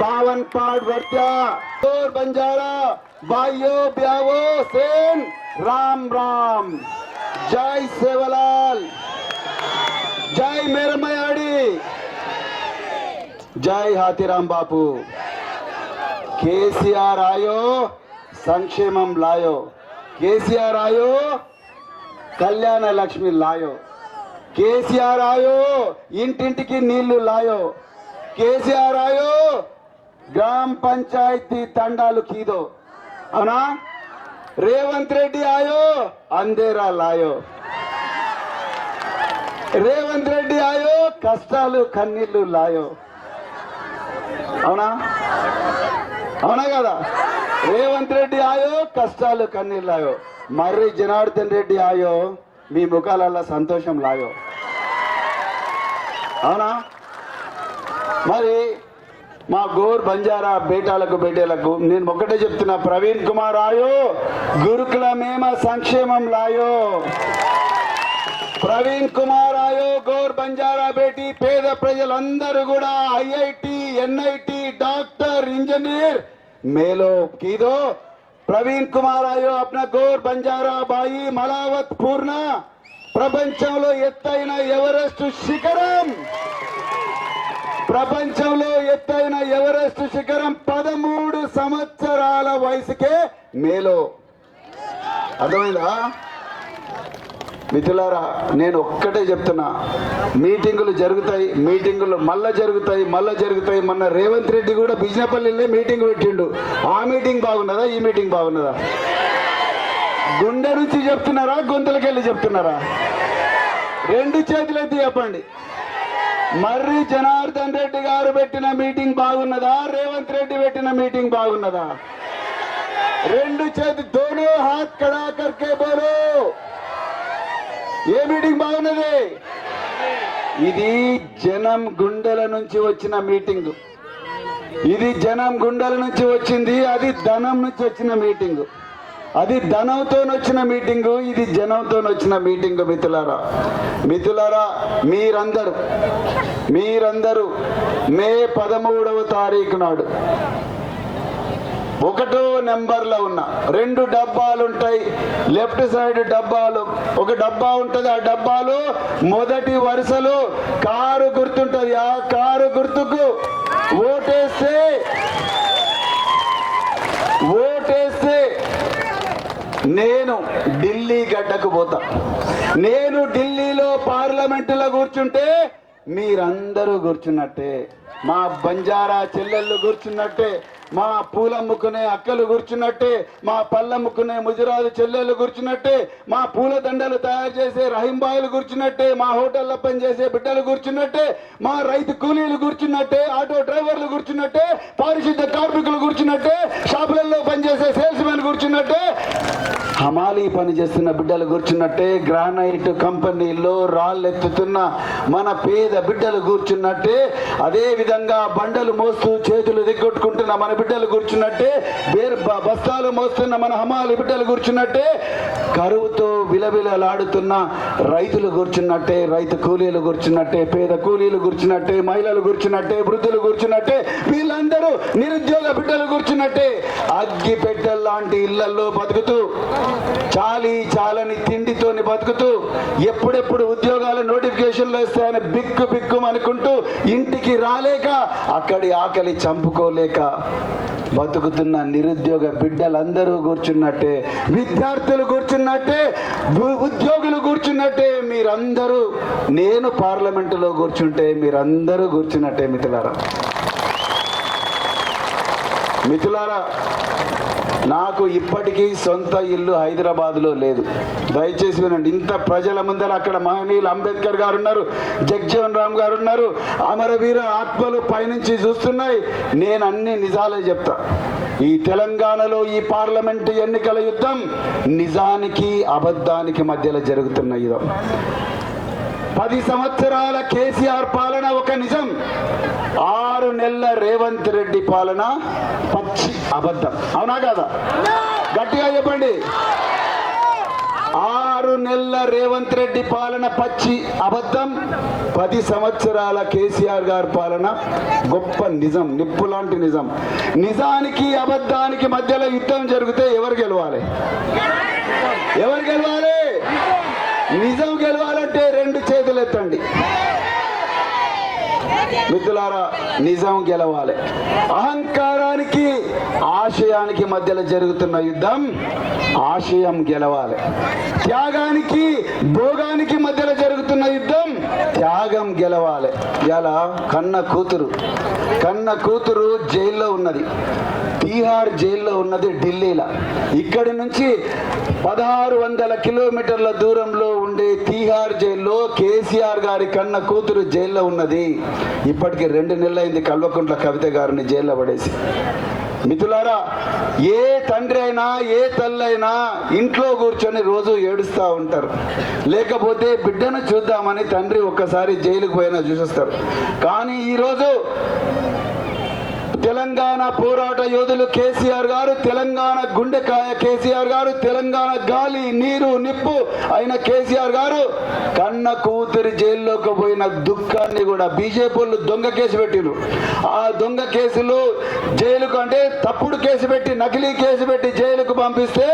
बावन पाठ वर्त्या और बंजारा भाइयों ब्यावो सेन राम राम जय सेवलाल जय मेरमयाड़ी जय हाथीराम बापू కేసీఆర్ ఆయో సంక్షేమం లాయో కేసీఆర్ ఆయో కళ్యాణ లక్ష్మి లాయో కేసీఆర్ ఆయో ఇంటింటికి నీళ్లు లాయో కేసీఆర్ ఆయో గ్రామ పంచాయతీ తండాలు కీదో అవునా? రేవంత్ రెడ్డి ఆయో అందేరా లాయో. రేవంత్ రెడ్డి ఆయో కష్టాలు కన్నీళ్ళు లాయో. అవునా? అవునా కదా? రేవంత్ రెడ్డి ఆయో కష్టాలు కన్నీళ్ళు ఆయో మర్రి జనార్దన్ రెడ్డి ఆయో మీ ముఖాలలో సంతోషం లాయో. అవునా? మరి మా గోర్ బంజారా బేటాలకు బేటలకు నేను ఒక్కటే చెప్తున్నా ప్రవీణ్ కుమార్ ఆయో గురుకులమేమ సంక్షేమం లాయో. ప్రవీణ్ కుమార్ ఆయో గోర్ బంజారా బేటి పేద ప్రజలందరూ కూడా ఐఐటి ఎన్ఐటి డాక్టర్ ఇంజనీర్ మేలో కీదో. ప్రవీణ్ కుమార్ ఆయో అప్న గోర్ బంజారా బాయి మలావత్ పూర్ణ ప్రపంచంలో ఎత్తైన ఎవరెస్ట్ శిఖరం. ప్రపంచంలో ఎత్తైన ఎవరెస్ట్ శిఖరం పదమూడు సంవత్సరాల వయసుకే మేలో. అర్థమైందా? మిథులారా నేను ఒక్కటే చెప్తున్నా. మీటింగులు జరుగుతాయి మీటింగులు మళ్ళా జరుగుతాయి మళ్ళా జరుగుతాయి. మొన్న రేవంత్ రెడ్డి కూడా బిజినపల్లిలో మీటింగ్ పెట్టిండు. ఆ మీటింగ్ బాగున్నదా ఈ మీటింగ్ బాగున్నదా? గుండె నుంచి చెప్తున్నారా గొంతులకెళ్ళి చెప్తున్నారా? రెండు చేతులెత్తి చెప్పండి. మర్రి జనార్దన్ రెడ్డి గారు పెట్టిన మీటింగ్ బాగున్నదా? రేవంత్ రెడ్డి పెట్టిన మీటింగ్ బాగున్నదా? రెండు చేతి దోనో హాత్ కడా కర్కే బోలో. ఏ మీటింగ్ బాగున్నది? ఇది జనం గుండెల నుంచి వచ్చిన మీటింగ్. ఇది జనం గుండెల నుంచి వచ్చింది అది ధనం నుంచి వచ్చిన మీటింగ్. అది ధనంతో వచ్చిన మీటింగ్ ఇది జనంతో వచ్చిన మీటింగ్ మిథులారా మిథులారా మీరందరూ మీరందరూ మే పదమూడవ తారీఖు నాడు ఒకటో నెంబర్లో ఉన్న రెండు డబ్బాలు ఉంటాయి లెఫ్ట్ సైడ్ డబ్బాలు ఒక డబ్బా ఉంటుంది ఆ డబ్బాలు మొదటి వరుసలో కారు గుర్తుంటుంది. ఆ కారు గుర్తుకు ఓటేస్తే ఓటేస్తే నేను ఢిల్లీ గడ్డకు పోతా. నేను ఢిల్లీలో పార్లమెంటులో కూర్చుంటే మీరందరూ కూర్చున్నట్టే మా బంజారా చెల్లెళ్ళు కూర్చున్నట్టే మా పూలమ్ముకునే అక్కలు కూర్చున్నట్టే మా పళ్ళమ్ముకునే ముజరాజు చెల్లెలు కూర్చున్నట్టే మా పూల దండలు తయారు చేసే రహింబాయిలు కూర్చున్నట్టే మా హోటల్లో పనిచేసే బిడ్డలు కూర్చున్నట్టే మా రైతు కూలీలు కూర్చున్నట్టే ఆటో డ్రైవర్లు కూర్చున్నట్టే పారిశుద్ధ కార్మికులు కూర్చున్నట్టే షాపులలో పనిచేసే సేల్స్ మెన్ కూర్చున్నట్టే హమాలీ పని చేస్తున్న బిడ్డలు కూర్చున్నట్టే గ్రానైట్ కంపెనీల్లో రాళ్ళు ఎత్తుతున్న మన పేద బిడ్డలు కూర్చున్నట్టే అదే విధంగా బండలు మోస్తూ చేతులు దిగ్గొట్టుకుంటున్న మన బిడ్డలు కూర్చున్నట్టే బేర్ బస్తాలు మోస్తున్న మన హమాలి బిడ్డలు కూర్చున్నట్టే కరువుతో విలవిలలాడుతున్న రైతులు కూర్చున్నట్టే రైతు కూలీలు కూర్చున్నట్టే పేద కూలీలు కూర్చున్నట్టే మహిళలు కూర్చున్నట్టే వృద్ధులు కూర్చున్నట్టే వీళ్ళందరూ నిరుద్యోగ బిడ్డలు కూర్చున్నట్టే అగ్గి పెట్టెల్లాంటి ఇళ్ళలో బతుకుతూ చాలి చాలని తిండితోని బతుకుతూ ఎప్పుడెప్పుడు ఉద్యోగాల నోటిఫికేషన్లు వస్తాయని బిక్కు బిక్కు అనుకుంటూ ఇంటికి రాలేక అక్కడి ఆకలి చంపుకోలేక బతుకుతున్న నిరుద్యోగ బిడ్డలందరూ కూర్చున్నట్టే విద్యార్థులు కూర్చున్నట్టే ఉద్యోగులు కూర్చున్నట్టే మీరందరూ నేను పార్లమెంటులో కూర్చుంటే మీరందరూ కూర్చున్నట్టే మిథులారా మిథులారా నాకు ఇప్పటికీ సొంత ఇల్లు హైదరాబాద్లో లేదు. దయచేసి వినండి ఇంత ప్రజల ముందర అక్కడ మహనీయులు అంబేద్కర్ గారు ఉన్నారు జగ్జీవన్ రామ్ గారు ఉన్నారు అమరవీర ఆత్మలు పైనుంచి చూస్తున్నాయి. నేను అన్ని నిజాలే చెప్తా. ఈ తెలంగాణలో ఈ పార్లమెంటు ఎన్నికల యుద్ధం నిజానికి అబద్ధానికి మధ్యలో జరుగుతున్న యుద్ధం. పది సంవత్సరాల కేసీఆర్ పాలన ఒక నిజం. ఆరు నెలల రేవంత్ రెడ్డి పాలన పచ్చి అబద్ధం. అవునా కాదా? గట్టిగా చెప్పండి. ఆరు నెలల రేవంత్ రెడ్డి పాలన పచ్చి అబద్ధం. పది సంవత్సరాల కేసీఆర్ గారి పాలన గొప్ప నిజం నిప్పు లాంటి నిజం. నిజానికి అబద్ధానికి మధ్యలో యుద్ధం జరిగితే ఎవరు గెలవాలి? ఎవరు గెలవాలి? నిజం గెలవాలంటే రెండు చేతులు ఎత్తండి. మిత్రులారా నిజం గెలవాలి. అహంకారానికి ఆశయానికి మధ్యలో జరుగుతున్న యుద్ధం ఆశయం గెలవాలి. త్యాగానికి భోగానికి మధ్యలో జరుగుతున్న యుద్ధం త్యాగం గెలవాలి. ఇలా కన్న కూతురు. కన్న కూతురు జైల్లో ఉన్నది. తీహార్ జైల్లో ఉన్నది ఢిల్లీలో. ఇక్కడి నుంచి పదహారు వందల కిలోమీటర్ల దూరంలో ఉండే తీహార్ జైల్లో కేసీఆర్ గారి కన్న కూతురు జైల్లో ఉన్నది. ఇప్పటికి రెండు నెలలైంది కల్వకుంట్ల కవిత గారిని జైల్లో పడేసి. మిత్రులారా ఏ తండ్రి అయినా ఏ తల్లి అయినా ఇంట్లో కూర్చొని రోజు ఏడుస్తూ ఉంటారు. లేకపోతే బిడ్డను చూద్దామని తండ్రి ఒక్కసారి జైలుకు పోయినా చూసేస్తారు. కానీ ఈరోజు తెలంగాణ పోరాట యోధులు కేసీఆర్ గారు తెలంగాణ గుండెకాయ కేసీఆర్ గారు తెలంగాణ గాలి నీరు నిప్పు అయిన కేసీఆర్ గారు కన్న కూతురి జైల్లోకి పోయిన దుఃఖాన్ని కూడా బీజేపీ దొంగ కేసు పెట్టిరు ఆ దొంగ కేసులు జైలుకు అంటే తప్పుడు కేసు పెట్టి నకిలీ కేసు పెట్టి జైలుకు పంపిస్తే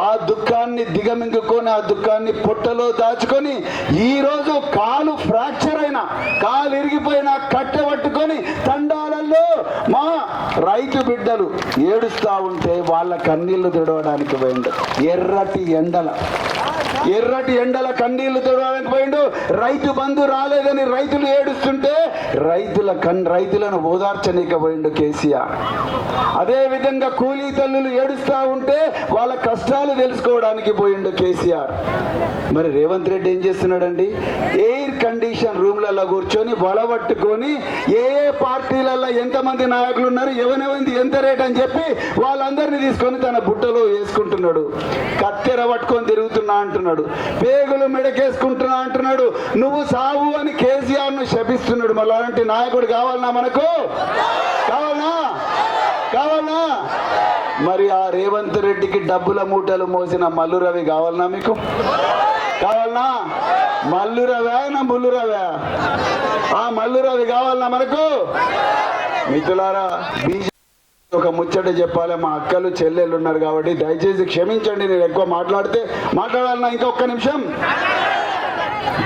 ఆ దుఃఖాన్ని దిగమింగుకొని ఆ దుఃఖాన్ని పొట్టలో దాచుకొని ఈరోజు కాలు ఫ్రాక్చర్ అయిన కాలు ఇరిగిపోయిన కట్టె పట్టుకొని తండాలు రైతు బిడ్డలు ఏడుస్తూ ఉంటే వాళ్ళ కన్నీళ్ళు తుడవడానికి పోయిండు. ఎర్రటి ఎండల. ఎర్రటి ఎండల కన్నీళ్ళు తుడవడానికి పోయిండు. రైతు బంధు రాలేదని రైతులు ఏడుస్తుంటే రైతుల కన్ రైతులను ఓదార్చనీక పోయిండు కేసీఆర్. అదే విధంగా కూలీ తల్లులు ఏడుస్తా ఉంటే వాళ్ళ కష్టాలు తెలుసుకోవడానికి పోయిండు కేసీఆర్. మరి రేవంత్ రెడ్డి ఏం చేస్తున్నాడండి? ఎయిర్ కండిషన్ రూమ్లలో కూర్చొని బలపట్టుకొని ఏ ఏ పార్టీలలో ఎంతమంది నాయకులు ఉన్నారు ఎవరెవరిది ఎంత రేట్ అని చెప్పి వాళ్ళందరినీ తీసుకొని తన బుట్టలో వేసుకుంటున్నాడు. కత్తెర పట్టుకొని తిరుగుతున్నా అంటున్నాడు. పేగులు మెడకేసుకుంటున్నా అంటున్నాడు. నువ్వు సావు అని కేసీఆర్ను శపిస్తున్నాడు. మళ్ళీ అలాంటి నాయకుడు కావాలనా మనకు? కావాలనా? కావాలనా? మరి ఆ రేవంత్ రెడ్డికి డబ్బుల మూటలు మోసిన మల్లు రవి కావాలనా మీకు? కావాలనా? మల్లు నా ముల్లు ఆ మల్లు కావాలన్నా మనకు? మిత్రులారా బీజేపీ ఒక ముచ్చట చెప్పాలి. మా అక్కలు చెల్లెళ్ళు ఉన్నారు కాబట్టి దయచేసి క్షమించండి. నేను ఎక్కువ మాట్లాడితే మాట్లాడాలన్నా ఇంకొక నిమిషం?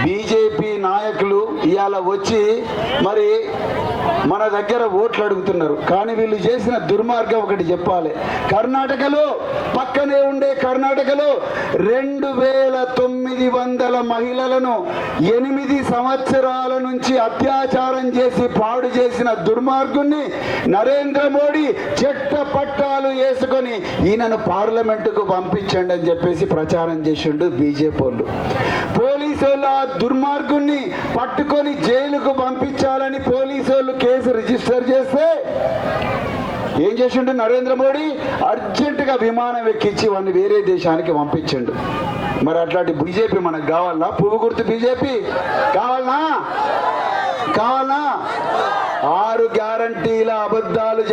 బీజేపీ నాయకులు ఇవాళ వచ్చి మరి మన దగ్గర ఓట్లు అడుగుతున్నారు. కానీ వీళ్ళు చేసిన దుర్మార్గం ఒకటి చెప్పాలి. కర్ణాటకలో పక్కనే ఉండే కర్ణాటకలో రెండు వేల తొమ్మిది వందల మహిళలను ఎనిమిది సంవత్సరాల నుంచి అత్యాచారం చేసి పాడు చేసిన దుర్మార్గుణ్ణి నరేంద్ర మోడీ చెట్ట పట్టాలు వేసుకొని ఈయనను పార్లమెంటుకు పంపించండి అని చెప్పేసి ప్రచారం చేసిండు బీజేపీ వాళ్ళు. పోలీసు పోలీసులు ఆ దుర్మార్గుణ్ణి పట్టుకొని జైలుకు పంపించాలని పోలీసు కేసు రిజిస్టర్ చేస్తే ఏం చేసిండు నరేంద్ర మోడీ? అర్జెంటుగా విమానం ఎక్కించి వాడిని వేరే దేశానికి పంపించిండు. మరి అట్లాంటి బీజేపీ మనకు కావాలా పువ్వు గుర్తు బీజేపీ? కావాలనా? కావాలనా? ఆరు గ్యారంటీల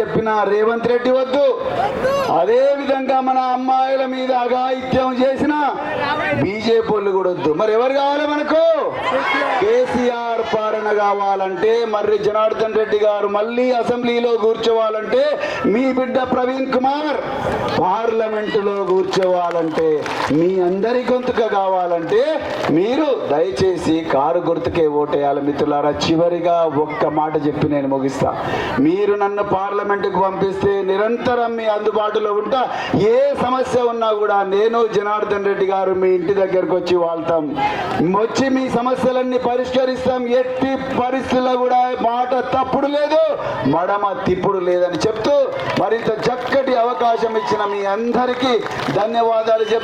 చెప్పిన రేవంత్ రెడ్డి వద్దు. అదే విధంగా మన అమ్మాయిల మీద అఘాయిత్యం చేసిన బీజేపీ కూడా వద్దు. మరి ఎవరు కావాలి మనకు? కేసీఆర్ కావాలంటే మర్రి జనార్దన్ రెడ్డి గారు మళ్ళీ అసెంబ్లీలో కూర్చోవాలంటే మీ బిడ్డ ప్రవీణ్ కుమార్ పార్లమెంటులో కూర్చోవాలంటే మీ అందరి గొంతుక కావాలంటే మీరు దయచేసి కారు గుర్తుకే ఓటేయాలి మిత్రులారా. చివరిగా ఒక్క మాట చెప్పి నేను ముగిస్తా. మీరు నన్ను పార్లమెంటుకు పంపిస్తే నిరంతరం మీ అందుబాటులో ఉంటా. ఏ సమస్య ఉన్నా కూడా నేను జనార్దన్ రెడ్డి గారు మీ ఇంటి దగ్గరకు వచ్చి వాళ్తాం. వచ్చి మీ సమస్యలన్నీ పరిష్కరిస్తాం. ఎట్టి పరిస్థితుల్లో కూడా మాట తప్పుడు లేదు మడమ తిప్పుడు లేదని చెప్తూ మరింత చక్కటి అవకాశం ఇచ్చిన మీ అందరికీ ధన్యవాదాలు చెప్తూ